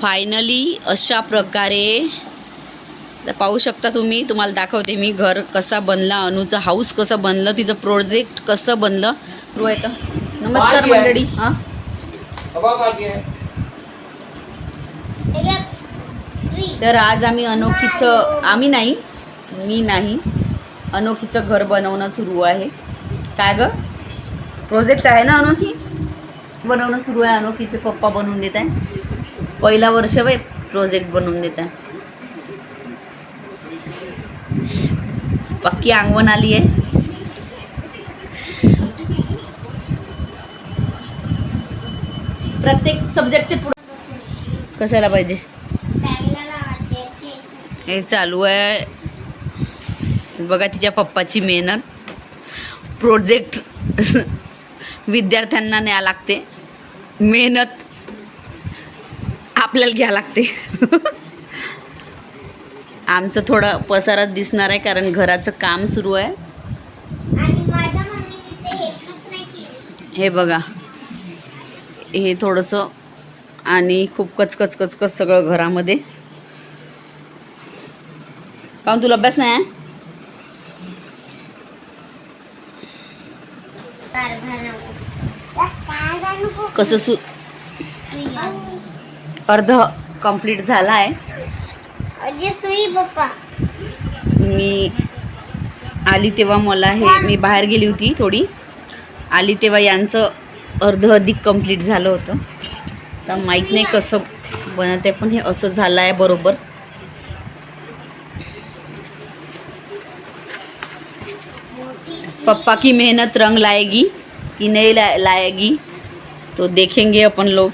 Finally अशा प्रकारे पाहू शकता तुम्ही तुम्हाला दाखवते मी घर कसा बनला अनुचं हाऊस कसं बनलं तिचं प्रोजेक्ट कसं बनलं. सुरू आहे तर नमस्कार. मंडळी हां? तर आज आम्ही अनोखीचं आम्ही नाही मी नाही अनोखीचं घर बनवणं सुरू आहे. काय ग? प्रोजेक्ट आहे ना अनोखी? बनवणं सुरू आहे अनोखीचे पप्पा बनवून देत आहे पहिला वर्ष वय प्रोजेक्ट बनवून देत. आहे पक्की अंगवण आली आहे. प्रत्येक सब्जेक्टचे पुढे कशाला पाहिजे? हे चालू आहे. बघा तिच्या पप्पाची मेहनत. प्रोजेक्ट विद्यार्थ्यांना न्या लागते. मेहनत आपल्याला घ्या लागते. आमचं थोडं पसारात दिसणार आहे कारण घराचं काम सुरू आहे. हे बघा. हे थोडंसं आणि खूप कचकच कचकच सगळं घरामध्ये. काहून तुला अभ्यास नाही आहे? कसं सु अर्ध कंप्लीट झाला आहे मी आली तेव्हा मला हे मी बाहेर गेली होती थोडी. आली तेव्हा यांचं अर्ध अधिक कंप्लीट झालं होतं. तर माहीत नाही कसं बनत आहे पण हे असं झालं आहे बरोबर. पप्पा की मेहनत रंग लाएगी कि नहीं लाएगी तो देखेंगे अपन लोग.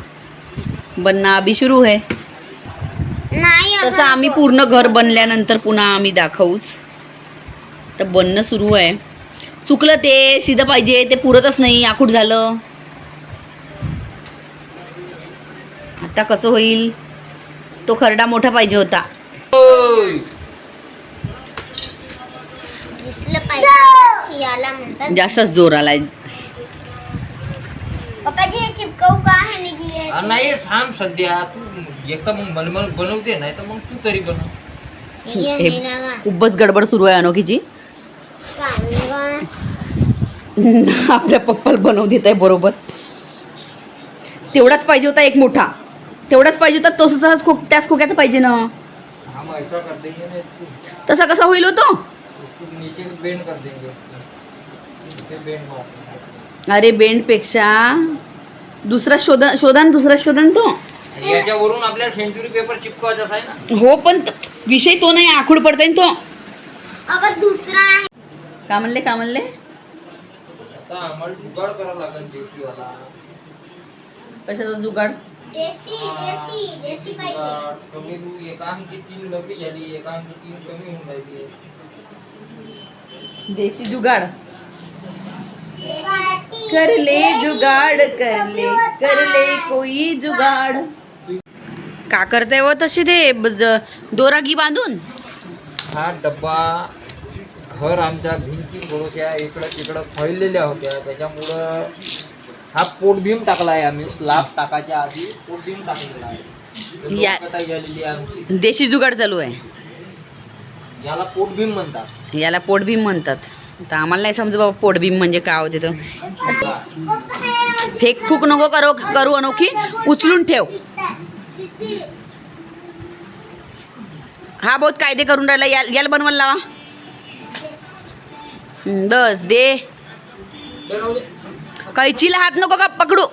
बनना अभी शुरू है. नाही तसं आम्ही पूर्ण घर बनल्यानंतर पुन्हा आम्ही दाखवूच. तर बनणं सुरू आहे. चुकलं ते सिधं पाहिजे ते पुरतच नाही आखूट झालं. आता कसं होईल? तो खरडा मोठा पाहिजे होता. जास्तच जोर आलाय. हे चिपकवू का हे निघली हा, नाही थांब सध्या. तू एकदा मग मलमल बनवते नाही तर मग तू तरी बनव. हे खूपच गडबड सुरू आहे अनोखीची. आपल्या पप्पाला बनवून देत आहे बरोबर. तेवढाच पाहिजे होता एक मोठा. तेवढाच पाहिजे होता तसं तसाच खोक त्याच खोक्याचा पाहिजे ना. हाँ हम ऐसा कर देंगे ना इसको. तसा कसा होईल हो तो? उसको नीचे बेंड कर देंगे नीचे बेंड मार अरे बेंडपेक्षा. दुसरा शोधा शोधा ना दुसरा शोधा ना तो. याच्यावरून आपल्याला सेंचुरी पेपर चिपकवायचा आहे ना? हो पण त- विषय तो नाही आखूड पडताय ना तो. अगं दुसरा आहे. का म्हणले का म्हणले? आता आम्हाला जुगाड करावा लागेल देशीवाला. कशाचा जुगाड? देसी देसी देसी पाहिजे जुगाड कमी होऊ एका आमची तीन लवली झाली एका आमची तीन कमी होऊन राहिली. देसी जुगाड. देसी. कर ले जुगाड कर ले कर ले कोई जुगाड. का करताय व तशी ते? ब- ज- दोरागी बांधून? हा डब्बा घर आमच्या भिंती थोड्याशा इकडं तिकडं फैललेल्या होत्या. त्याच्यामुळं हा पोटभीम टाकला आहे आम्ही. स्लॅब टाकायच्या आधी पोटभीम टाकलेला आहे. या- कटाई झालेली आहे आमची. देशी जुगाड चालू आहे. याला पोटभीम म्हणतात. याला पोटभीम म्हणतात. तर आम्हाला नाही समजू बाबा पोटभीम म्हणजे काय होते तर. फेक फूक नको करो करू अनोखी. उचलून ठेव. हा बहुत कायदे करून राहिला. याल याला बनवायला लावा. बस दे. कैचीला हात नको का? पकडू.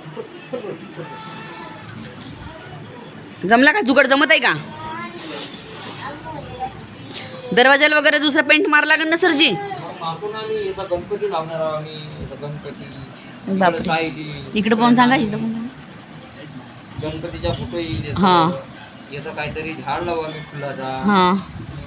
जमला का? जुगड जमत आहे का? दरवाजाला वगैरे दुसरा पेंट मार लागेल ना सरजी? आपण आम्ही याचा गणपती लावणार आहोत आम्ही याचा गणपती बापरे. इकडं पाहून सांगा इकडे पाहून सांगा? गणपतीचा फोटो येईल याचा. हा. याचा काहीतरी झाड लावू आम्ही फुलाचा. हां.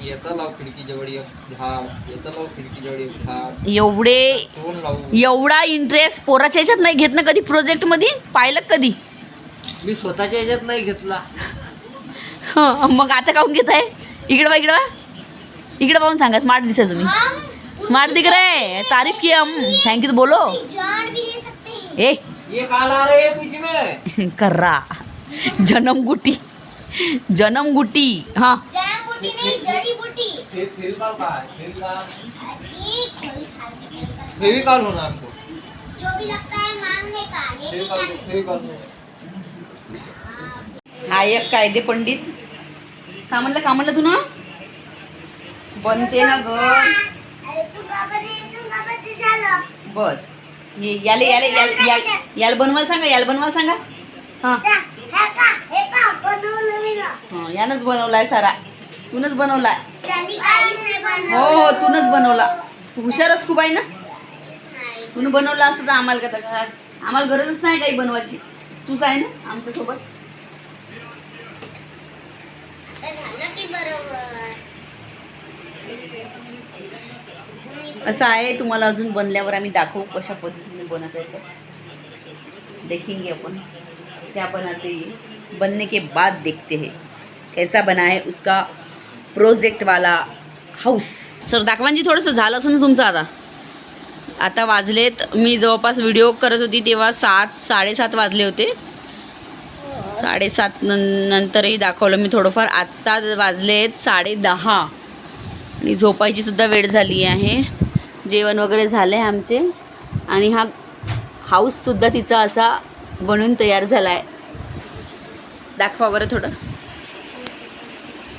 याचा लाव खिडकी जवळ एक झाड याचा लाव खिडकी जवळ एक झाड. एवढे दोन लावू. एवढा इंटरेस्ट पोराच्या ह्याच्यात नाही घेत ना कधी प्रोजेक्टमध्ये पाहिलं का कधी? मी स्वतःच्या ह्याच्यात नाही घेतला. हं, मग आता काऊन घेत आहे इकडे बा इकडे बा इकडे पाहून सांगा स्मार्ट दिसत तुम्ही. स्मार्ट दिख रहे हैं। तारीफ़ की हम। थैंक यू तो बोलो। झाड़ भी दे सकते हैं। ए। ये काल आ रहे हैं बीच में। कर्रा। जन्म गुटी। जनमगुटी हा। जड़ीबूटी नहीं जड़ीबूटी फे- फेविकॉल काय फेविकॉल अजी कोई खाने के लिए फेविकॉल होना हमको जो भी लगता है मांगने का लेने फेविकॉल हा एक कायदे पंडित। का म्हणलं का म्हणलं तू ना? बनते ना घर। बस. ये- याले याले याले याले- याला बनवायला सांगा याला बनवायला सांगा. हा. हे हे हा, यानंच बनवलाय सारा. तूनच बनवलाय. हो हो तूनच बनवला. तू हुशारच खूप आहे ना. तून बनवला असतं तर आम्हाला का आम्हाला गरजच नाही काही बनवायची. तूच आहे ना आमच्यासोबत? बरोबर. असं आहे तुम्हाला अजून बनल्यावर आम्ही दाखवू कशा पद्धतीने बनत आहे तर. देखेंगे अपन क्या बनाते ये बनने के बाद देखते हैं. कैसा बना है उसका प्रोजेक्ट वाला हाऊस सर दाखवांजी थोडंसं झालं असं ना तुमचं आता? आता वाजलेत. मी जवळपास व्हिडिओ करत होती तेव्हा सात साडेसात वाजले होते. साडेसात नंतरही दाखवलं मी थोडंफार. आत्ता वाजलेत साडे दहा. आणि झोपायची सुद्धा वेळ झाली आहे. जेवण वगैरे झालं आहे आमचे. आणि हा हाऊससुद्धा तिचा असा बनून तयार झाला आहे दाखवा बरं थोडं.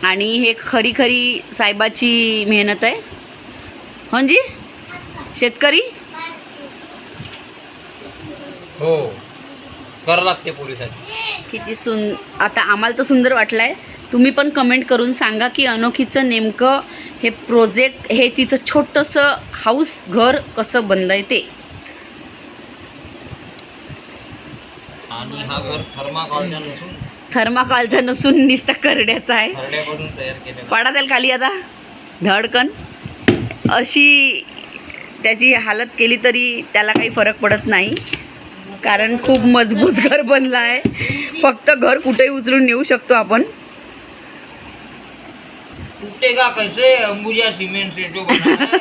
आणि हे खरी खरी साहेबाची मेहनत आहे. हो जी शेतकरी? हो. कर लागते पोरीसाठी किती सुन आता आम्हाला तर सुंदर वाटलं आहे तुम्ही पण कमेंट करून सांगा की अनोखीचं नेमकं हे प्रोजेक्ट हे तिचं छोटंसं हाऊस घर कसं बनलं आहे ते. आणि हा घर थर्माकॉलच्या नसून थर्माकॉलचा नसून निस्ता करड्याचा आहे. तयार केलेला पाडा त्याला खाली आता. धडकन. अशी त्याची हालत केली तरी त्याला काही फरक पडत नाही. कारण खूप मजबूत घर बनलं आहे. फक्त घर कुठेही उचलून नेऊ शकतो आपण. कैसे? अंबुजा सिमेंट से जो बना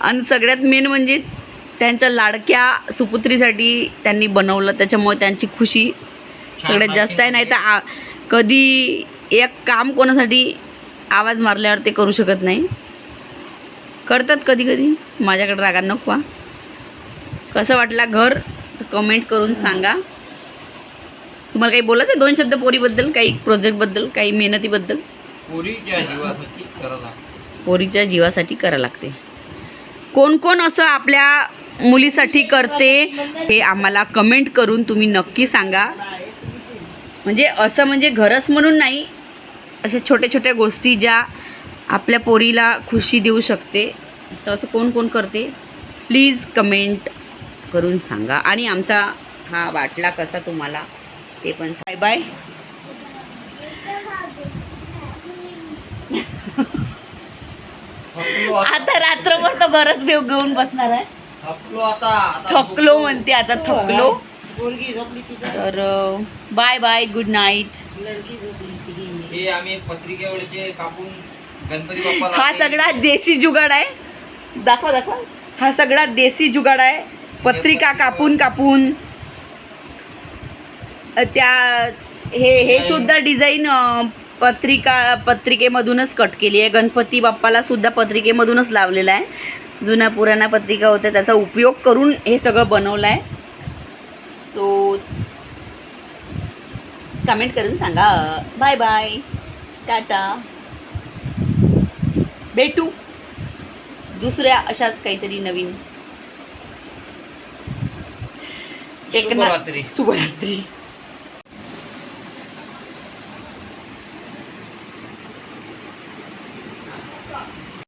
आणि सगळ्यात मेन म्हणजे त्यांच्या लाडक्या सुपुत्रीसाठी त्यांनी बनवलं. त्याच्यामुळे त्यांची खुशी सगळ्यात जास्त आहे. नाही तर आ- कधी एक काम कोणासाठी आवाज मारल्यावर ते करू शकत नाही. करतात कधी कधी माझ्याकडे रागा नको. कसं वाटला घर? तर कमेंट करून सांगा. तुम्हाला काही बोलायचं आहे दोन शब्द पोरीबद्दल? काही प्रोजेक्टबद्दल काही मेहनतीबद्दल? पोरीच्या जीवासाठी करायला पोरीच्या जीवासाठी करावं लागते. कोण कोण असं आपल्या मुलीसाठी करते हे आम्हाला कमेंट करून तुम्ही नक्की सांगा. म्हणजे असं म्हणजे घरच म्हणून नाही अशा छोट्या छोट्या गोष्टी ज्या आपल्या पोरीला खुशी देऊ शकते. तर असं कोण कोण करते? प्लीज कमेंट करून सांगा. आणि आमचा हा वाटला कसा तुम्हाला ते पण बाय बाय. आता रात्रभर तो गरज घेऊ घेऊन बसणार आहे. थकलो. म्हणते आता थकलो. तर बाय बाय गुड नाईट हे आम्ही एक पत्रिकेवरचे कापून गणपती बाप्पाला हा ते- सगळा देशी जुगाड आहे. दाखवा दाखवा. हा सगळा देशी जुगाड आहे. पत्रिका कापून कापून. त्या हे हे सुद्धा डिझाईन पत्रिका पत्रिकेमधूनच कट केली आहे. गणपती बाप्पाला सुद्धा पत्रिकेमधूनच लावलेला आहे. जुन्या पुराणा पत्रिका होत्या त्याचा उपयोग करून हे सगळं बनवलं आहे सो कमेंट करून सांगा. बाय बाय टाटा भेटू. दुसऱ्या अशाच काहीतरी नवीन शुभरात्री. शुभरात्री